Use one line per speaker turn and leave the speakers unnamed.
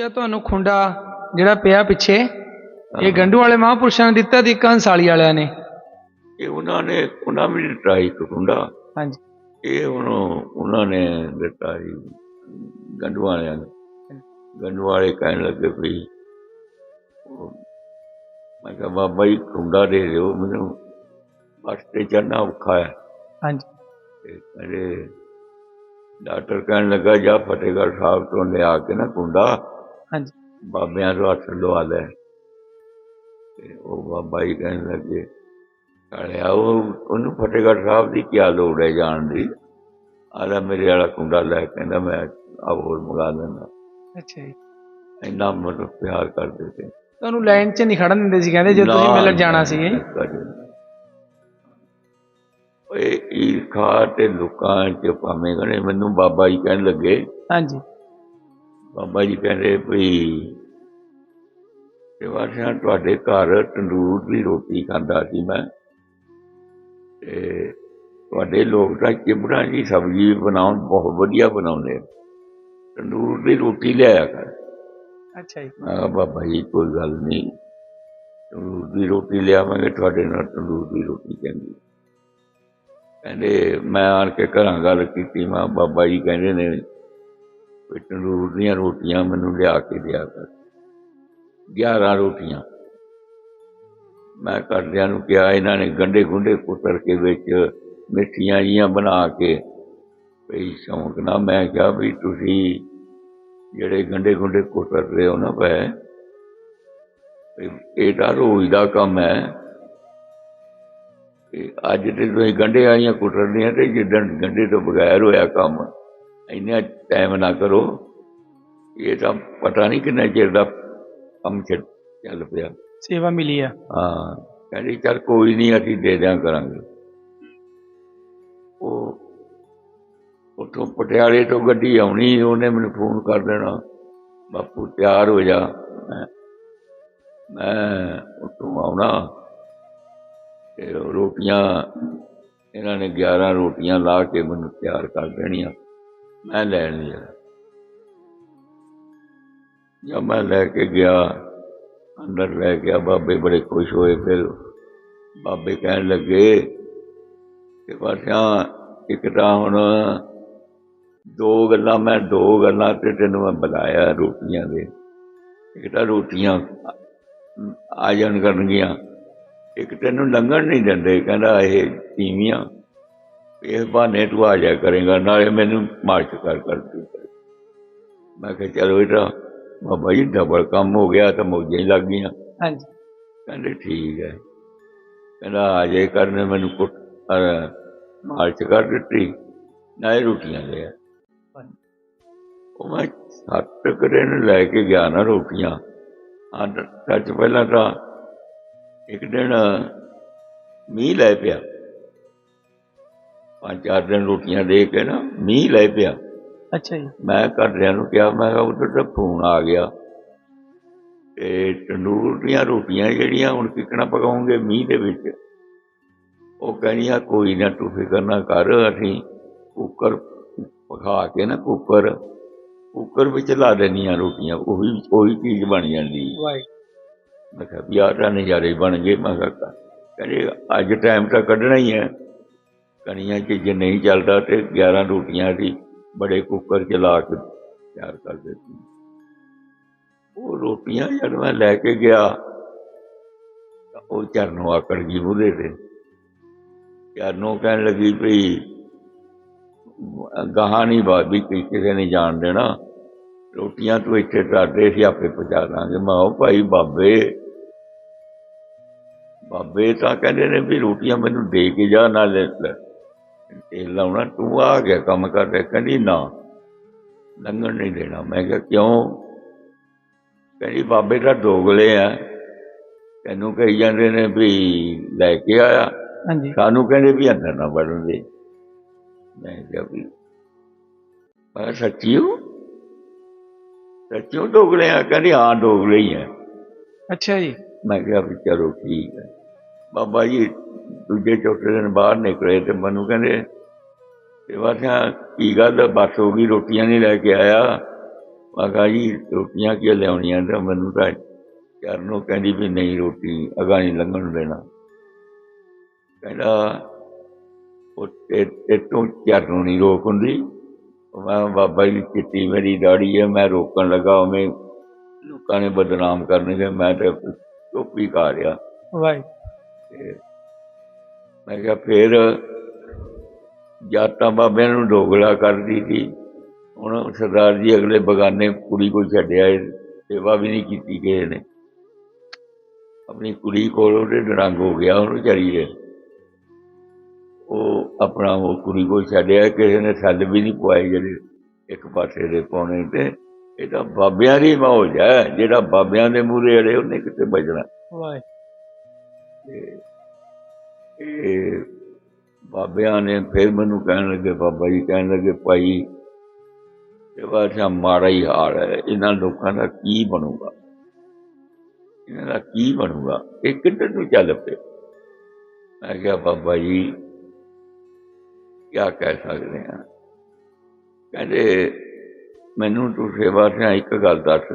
ਆ ਤੁਹਾਨੂੰ ਖੁੰਡਾ ਜਿਹੜਾ ਪਿਆ ਪਿੱਛੇ ਇਹ ਗੰਡੂ ਵਾਲੇ ਮਹਾਂਪੁਰਸ਼ਾਂ ਨੇ ਦਿੱਤਾ ਦੀ ਕੰਸਾਲੀ ਵਾਲਿਆਂ ਨੇ।
ਇਹ ਉਹਨਾਂ ਨੇ ਉਹਨਾਂ ਵੀ ਦਿੱਤਾ ਇੱਕ ਕੁੰਡਾ
ਹਾਂਜੀ।
ਇਹ ਉਹਨਾਂ ਨੇ ਦਿੱਤਾ ਜੀ ਗੰਡੂ ਵਾਲਿਆਂ ਨੇ। ਗੰਡੂ ਵਾਲੇ ਕਹਿਣ ਲੱਗੇ ਵੀ ਮੈਂ ਕਿਹਾ ਬਾਬਾ ਜੀ ਕੁੰਡਾ ਦੇ ਦਿਓ ਮੈਨੂੰ ਬਸ ਤੇ ਚੜਨਾ ਔਖਾ ਹੈ।
ਹਾਂਜੀ।
ਕਹਿੰਦੇ ਡਾਕਟਰ ਕਹਿਣ ਲੱਗਾ ਜਾ ਫਤਿਹਗੜ੍ਹ ਸਾਹਿਬ ਤੋਂ ਲਿਆ ਕੇ ਨਾ ਕੁੰਡਾ
ਹਾਂਜੀ।
ਬਾਬਿਆਂ ਤੋਂ ਹੱਥ ਲਵਾ ਲੈ। ਤੇ ਉਹ ਬਾਬਾ ਜੀ ਕਹਿਣ ਲੱਗੇ ਕਾਲਿਆ ਉਹ ਉਹਨੂੰ ਫਤਿਹਗੜ੍ਹ ਸਾਹਿਬ ਦੀ ਕੀ ਲੋੜ ਹੈ ਜਾਣ ਦੀ? ਆਦਾ ਮੇਰੇ ਵਾਲਾ ਕੁੰਡਾ ਲੈ ਕਹਿੰਦਾ ਮੈਂ ਆ ਹੋਰ ਮੰਗਾ ਲੈਂਦਾ।
ਅੱਛਾ ਜੀ।
ਇੰਨਾ ਮਤਲਬ ਪਿਆਰ ਕਰਦੇ ਤੇ
ਤੁਹਾਨੂੰ ਲਾਈਨ 'ਚ ਨਹੀਂ ਖੜਨ ਦਿੰਦੇ ਸੀ ਕਹਿੰਦੇ ਜਦੋਂ ਤੁਸੀਂ ਮਿਲਣ ਜਾਣਾ ਸੀ
ਓਏ ਈਰਖਾ ਤੇ ਲੋਕਾਂ ਚ ਭਾਵੇਂ ਕਹਣੇ ਮੈਨੂੰ ਬਾਬਾ ਜੀ ਕਹਿਣ ਲੱਗੇ
ਹਾਂਜੀ।
ਬਾਬਾ ਜੀ ਕਹਿੰਦੇ ਵੀ ਤੇ ਵਾਰਿਆ ਤੁਹਾਡੇ ਘਰ ਤੰਦੂਰ ਦੀ ਰੋਟੀ ਖਾਂਦਾ ਸੀ ਮੈਂ। ਤੇ ਤੁਹਾਡੇ ਲੋਕ ਤਾਂ ਚਿਬੜਾਂ ਦੀ ਸਬਜ਼ੀ ਬਣਾਉਣ ਬਹੁਤ ਵਧੀਆ ਬਣਾਉਂਦੇ। ਤੰਦੂਰ ਦੀ ਰੋਟੀ ਲਿਆਇਆ ਕਰ।
ਅੱਛਾ ਜੀ।
ਮੈਂ ਕਿਹਾ ਬਾਬਾ ਜੀ ਕੋਈ ਗੱਲ ਨਹੀਂ। ਤੰਦੂਰ ਦੀ ਰੋਟੀ ਲਿਆਵਾਂਗੇ ਤੁਹਾਡੇ ਨਾਲ ਤੰਦੂਰ ਦੀ ਰੋਟੀ ਚੰਗੀ। ਕਹਿੰਦੇ ਮੈਂ ਆਣ ਕੇ ਘਰਾਂ ਗੱਲ ਕੀਤੀ ਮੈਂ ਬਾਬਾ ਜੀ ਕਹਿੰਦੇ ਨੇ ਤੰਦੂਰ ਦੀਆਂ ਰੋਟੀਆਂ ਮੈਨੂੰ ਲਿਆ ਕੇ ਦਿਆ ਕਰ। 11 ਰੋਟੀਆਂ। ਮੈਂ ਘਰਦਿਆਂ ਨੂੰ ਕਿਹਾ, ਇਹਨਾਂ ਨੇ ਗੰਡੇ ਗੁੰਡੇ ਕੁੱਤਰ ਕੇ ਵਿੱਚ ਮਿੱਠੀਆਂ ਜੀਆਂ ਬਣਾ ਕੇ ਭਈ ਸ਼ੌਂਕ ਨਾ ਮੈਂ ਕਿਹਾ ਵੀ ਤੁਸੀਂ ਜਿਹੜੇ ਗੰਡੇ ਗੁੰਡੇ ਕੁੱਤਰ ਰਹੇ ਹੋ ਨਾ ਪੈ ਇਹ ਤਾਂ ਰੋਜ਼ ਦਾ ਕੰਮ ਹੈ। ਤੇ ਅੱਜ ਤੇ ਤੁਸੀਂ ਗੰਡੇ ਆਈਆਂ ਕੁੱਟਣੀਆਂ ਤੇ ਜਿੱਦਣ ਗੰਡੇ ਤੋਂ ਬਗੈਰ ਹੋਇਆ ਕੰਮ ਇੰਨਾ ਟਾਈਮ ਨਾ ਕਰੋ। ਇਹ ਤਾਂ ਪਤਾ ਨਹੀਂ ਕਿੰਨਾ ਚਿਰ ਦਾ ਕੰਮ ਚੱਲ ਚੱਲ ਪਿਆ।
ਸੇਵਾ ਮਿਲੀ ਆ।
ਹਾਂ ਕਹਿੰਦੀ ਚੱਲ ਕੋਈ ਨਹੀਂ ਅਸੀਂ ਦੇ ਦਿਆਂ ਕਰਾਂਗੇ। ਉਹ ਉੱਥੋਂ ਪਟਿਆਲੇ ਤੋਂ ਗੱਡੀ ਆਉਣੀ ਉਹਨੇ ਮੈਨੂੰ ਫੋਨ ਕਰ ਦੇਣਾ। ਬਾਪੂ ਤਿਆਰ ਹੋ ਜਾ। ਮੈਂ ਉੱਥੋਂ ਆਉਣਾ। ਤੇ ਰੋਟੀਆਂ ਇਹਨਾਂ ਨੇ 11 ਰੋਟੀਆਂ ਲਾ ਕੇ ਮੈਨੂੰ ਤਿਆਰ ਕਰ ਦੇਣੀਆਂ। ਮੈਂ ਲੈਣ ਨਹੀਂ ਗਿਆ ਜਦ ਮੈਂ ਲੈ ਕੇ ਗਿਆ, ਅੰਦਰ ਲੈ ਗਿਆ, ਬਾਬੇ ਬੜੇ ਖੁਸ਼ ਹੋਏ ਫਿਰ। ਬਾਬੇ ਕਹਿਣ ਲੱਗੇ ਕਿ ਬਾਸਿਆ ਇੱਕ ਤਾਂ ਹੁਣ ਦੋ ਗੱਲਾਂ, ਮੈਂ ਦੋ ਗੱਲਾਂ ਤੇ ਤੈਨੂੰ ਮੈਂ ਬੁਲਾਇਆ ਰੋਟੀਆਂ ਦੇ। ਇੱਕ ਤਾਂ ਰੋਟੀਆਂ ਆ ਜਾਣ ਕਰਨਗੀਆਂ। ਇੱਕ ਤੈਨੂੰ ਲੰਘਣ ਨਹੀਂ ਦਿੰਦੇ, ਕਹਿੰਦਾ ਇਹ ਤੀਵੀਆਂ। ਇਹ ਬਹਾਨੇ ਤੂੰ ਆ ਜਾ ਕਰੇਗਾ ਨਾਲੇ ਮੈਨੂੰ ਮਾਰਚ ਕਰ ਕਰ ਤੂੰ। ਮੈਂ ਕਿਹਾ ਚਲੋ ਇਹ ਤਾਂ ਬਾਬਾ ਜੀ ਡਬਲ ਕੰਮ ਹੋ ਗਿਆ ਤਾਂ ਮੌਜਾਂ ਹੀ ਲੱਗ ਗਈਆਂ।
ਹਾਂਜੀ।
ਕਹਿੰਦੇ ਠੀਕ ਹੈ। ਕਹਿੰਦਾ ਆ ਜੇ ਕਰਨੇ ਮੈਨੂੰ ਕੁੱਟ ਮਾਰਚ ਕਰ ਦਿੱਤੀ ਨਾ ਇਹ ਰੋਟੀਆਂ ਲਿਆ ਉਹ ਮੈਂ ਸੱਤ ਕਰੇ ਨੂੰ ਲੈ ਕੇ ਗਿਆ ਨਾ ਰੋਟੀਆਂ। ਆ ਸੱਚ ਪਹਿਲਾਂ ਤਾਂ ਇੱਕ ਦਿਨ ਮੀਂਹ ਲੈ ਪਿਆ। ਪੰਜ ਚਾਰ ਦਿਨ ਰੋਟੀਆਂ ਦੇ ਕੇ ਨਾ ਮੀਂਹ ਲੈ ਪਿਆ।
ਅੱਛਾ ਜੀ।
ਮੈਂ ਘਰਦਿਆਂ ਨੂੰ ਕਿਹਾ ਮੈਂ ਕਿਹਾ ਉਧਰ ਤਾਂ ਫੋਨ ਆ ਗਿਆ। ਤੇ ਤੰਦੂਰ ਦੀਆਂ ਰੋਟੀਆਂ ਜਿਹੜੀਆਂ ਹੁਣ ਕਿਕਣਾ ਪਕਾਉਂਗੇ ਮੀਂਹ ਦੇ ਵਿੱਚ। ਉਹ ਕਹਿੰਦੀਆਂ ਕੋਈ ਨਾ ਤੂੰ ਫਿਕਰ ਨਾ ਕਰ ਅਸੀਂ ਕੁੱਕਰ ਪਕਾ ਕੇ ਨਾ ਕੁੱਕਰ ਕੁੱਕਰ ਵਿੱਚ ਲਾ ਦੇਣੀਆਂ ਰੋਟੀਆਂ ਉਹੀ ਉਹੀ ਚੀਜ਼ ਬਣ ਜਾਂਦੀ। ਮੈਂ ਕਿਹਾ ਵੀ ਆਹ ਤਾਂ ਨਜ਼ਾਰੇ ਬਣ ਗਏ ਮੈਂ ਕਿਹਾ। ਕਹਿੰਦੇ ਅੱਜ ਟਾਈਮ ਤਾਂ ਕੱਢਣਾ ਹੀ ਹੈ। ਕਣੀਆਂ ਚ ਜੇ ਨਹੀਂ ਚੱਲਦਾ ਤੇ 11 ਰੋਟੀਆਂ ਦੀ ਬੜੇ ਕੁੱਕਰ ਚ ਲਾ ਕੇ ਤਿਆਰ ਕਰ ਦਿੱਤੀ ਉਹ ਰੋਟੀਆਂ ਜਦ ਮੈਂ ਲੈ ਕੇ ਗਿਆ, ਤਾਂ ਉਹ ਚਰਨੋਂ ਆਕੜ ਗਈ ਉਹਦੇ ਤੇ। ਚਰਨੋਂ ਕਹਿਣ ਲੱਗੀ ਵੀ, ਗਾਹਾਂ ਨਹੀਂ ਬਾਤ ਵੀ ਕਿਸੇ ਨੇ ਜਾਣ ਦੇਣਾ। ਰੋਟੀਆਂ ਤੂੰ ਇੱਥੇ ਕਰਦੇ ਸੀ ਆਪੇ ਪਹੁੰਚਾ ਦਾਂਗੇ। ਮੈਂ ਉਹ ਭਾਈ ਬਾਬੇ ਬਾਬੇ ਤਾਂ ਕਹਿੰਦੇ ਨੇ ਵੀ ਰੋਟੀਆਂ ਮੈਨੂੰ ਦੇ ਕੇ ਜਾ, ਨਾਲੇ ਇਹ ਲਾਉਣਾ ਤੂੰ ਆ ਗਿਆ ਕੰਮ ਕਰਦੇ ਕਹਿੰਦੀ ਨਾ ਲੰਘਣ ਨਹੀਂ ਦੇਣਾ। ਮੈਂ ਕਿਹਾ ਕਿਉਂ? ਕਹਿੰਦੀ ਬਾਬੇ ਤਾਂ ਦੋਗਲੇ ਆ। ਤੈਨੂੰ ਕਹੀ ਜਾਂਦੇ ਨੇ ਵੀ ਲੈ ਕੇ ਆਇਆ।
ਹਾਂਜੀ।
ਸਾਨੂੰ ਕਹਿੰਦੇ ਵੀ ਅੰਦਰ ਨਾ ਵੜਨ ਦੇ। ਮੈਂ ਕਿਹਾ ਵੀ ਮੈਂ ਸੱਚੀ ਹੋ ਸੱਚੀ ਦੋਗਲੇ ਆ? ਕਹਿੰਦੀ ਹਾਂ ਦੋਗਲੇ ਹੀ ਆ।
ਅੱਛਾ ਜੀ।
ਮੈਂ ਕਿਹਾ ਵੀ ਚਲੋ ਠੀਕ ਹੈ ਬਾਬਾ ਜੀ ਦੂਜੇ ਚੌਥੇ ਦਿਨ ਬਾਹਰ ਨਿਕਲੇ ਤੇ ਮੈਨੂੰ ਕਹਿੰਦੇ, ਤੇ ਵਾਸਿਆ ਕੀ ਗੱਲ ਬਸ ਹੋ ਗਈ, ਰੋਟੀਆਂ ਨਹੀਂ ਲੈ ਕੇ ਆਇਆ। ਮੈਂ ਕਿਹਾ ਜੀ, ਰੋਟੀਆਂ ਕੀ ਲਿਆਉਣੀਆਂ? ਤੇ ਮੈਨੂੰ ਤਾਂ ਚਰਨੋਂ ਕਹਿੰਦੀ ਵੀ ਨਹੀਂ ਰੋਟੀ ਅਗਾ ਨਹੀਂ ਲੰਘਣ ਦੇਣਾ। ਕਹਿੰਦਾ, ਉਹ ਤੇ ਤੋਂ ਚਰਨੋਂ ਨਹੀਂ ਰੋਕ ਹੁੰਦੀ। ਮੈਂ ਬਾਬਾ ਜੀ ਦੀ ਚਿੱਟੀ ਮੇਰੀ ਦਾੜੀ ਹੈ ਮੈਂ ਰੋਕਣ ਲੱਗਾ, ਉਵੇਂ ਲੋਕਾਂ ਨੇ ਬਦਨਾਮ ਕਰਨਗੇ, ਮੈਂ ਤੇ ਹੀ ਕਰ ਰਿਹਾ
ਵਾਹਿਗੁਰੂ।
ਮੈਂ ਕਿਹਾ ਫੇਰ ਜਾਤਾਂ ਬਾਬਿਆਂ ਨੂੰ ਡੋਗਲਾ ਕਰਦੀ ਸੀ। ਹੁਣ ਸਰਦਾਰ ਜੀ ਅਗਲੇ ਬਗਾਨੇ ਕੁੜੀ ਕੋਈ ਛੱਡਿਆ ਸੇਵਾ ਵੀ ਨਹੀਂ ਕੀਤੀ ਕਿਸੇ ਨੇ। ਆਪਣੀ ਕੁੜੀ ਕੋਲ ਉਹਦੇ ਡਰੰਗ ਹੋ ਗਿਆ, ਉਹਨੂੰ ਚਰੀ ਦੇ। ਉਹ ਆਪਣਾ ਉਹ ਕੁੜੀ ਕੋਲ ਛੱਡਿਆ, ਕਿਸੇ ਨੇ ਛੱਡ ਵੀ ਨਹੀਂ ਪਵਾਏ ਜਿਹੜੇ ਇੱਕ ਪਾਸੇ ਦੇ ਪਾਉਣੇ ਤੇ। ਇਹ ਤਾਂ ਬਾਬਿਆਂ ਦੀ ਮੌਜ ਹੈ, ਜਿਹੜਾ ਬਾਬਿਆਂ ਦੇ ਮੂਹਰੇ ਅੜੇ ਉਹਨੇ ਕਿਤੇ ਬਚਣਾ
ਵਾਹਿਗੁਰੂ
ਇਹ ਬਾਬਿਆਂ ਨੇ ਫਿਰ ਮੈਨੂੰ ਕਹਿਣ ਲੱਗੇ, ਬਾਬਾ ਜੀ ਕਹਿਣ ਲੱਗੇ, ਭਾਈ, ਇਹ ਵਾਜਾ ਮਾੜਾ ਹੀ ਹਾਲ ਹੈ, ਇਹਨਾਂ ਲੋਕਾਂ ਦਾ ਕੀ ਬਣੂਗਾ? ਇਹਨਾਂ ਦਾ ਕੀ ਬਣੂਗਾ? ਇਹ ਕਿੱਧਰ ਨੂੰ ਚੱਲ ਪਏ? ਮੈਂ ਕਿਹਾ, ਬਾਬਾ ਜੀ ਕੀ ਕਹਿ ਸਕਦੇ ਹਾਂ? ਕਹਿੰਦੇ, ਮੈਨੂੰ ਤੂੰ ਸੇਵਾ ਸਿਆ ਇੱਕ ਗੱਲ ਦੱਸ।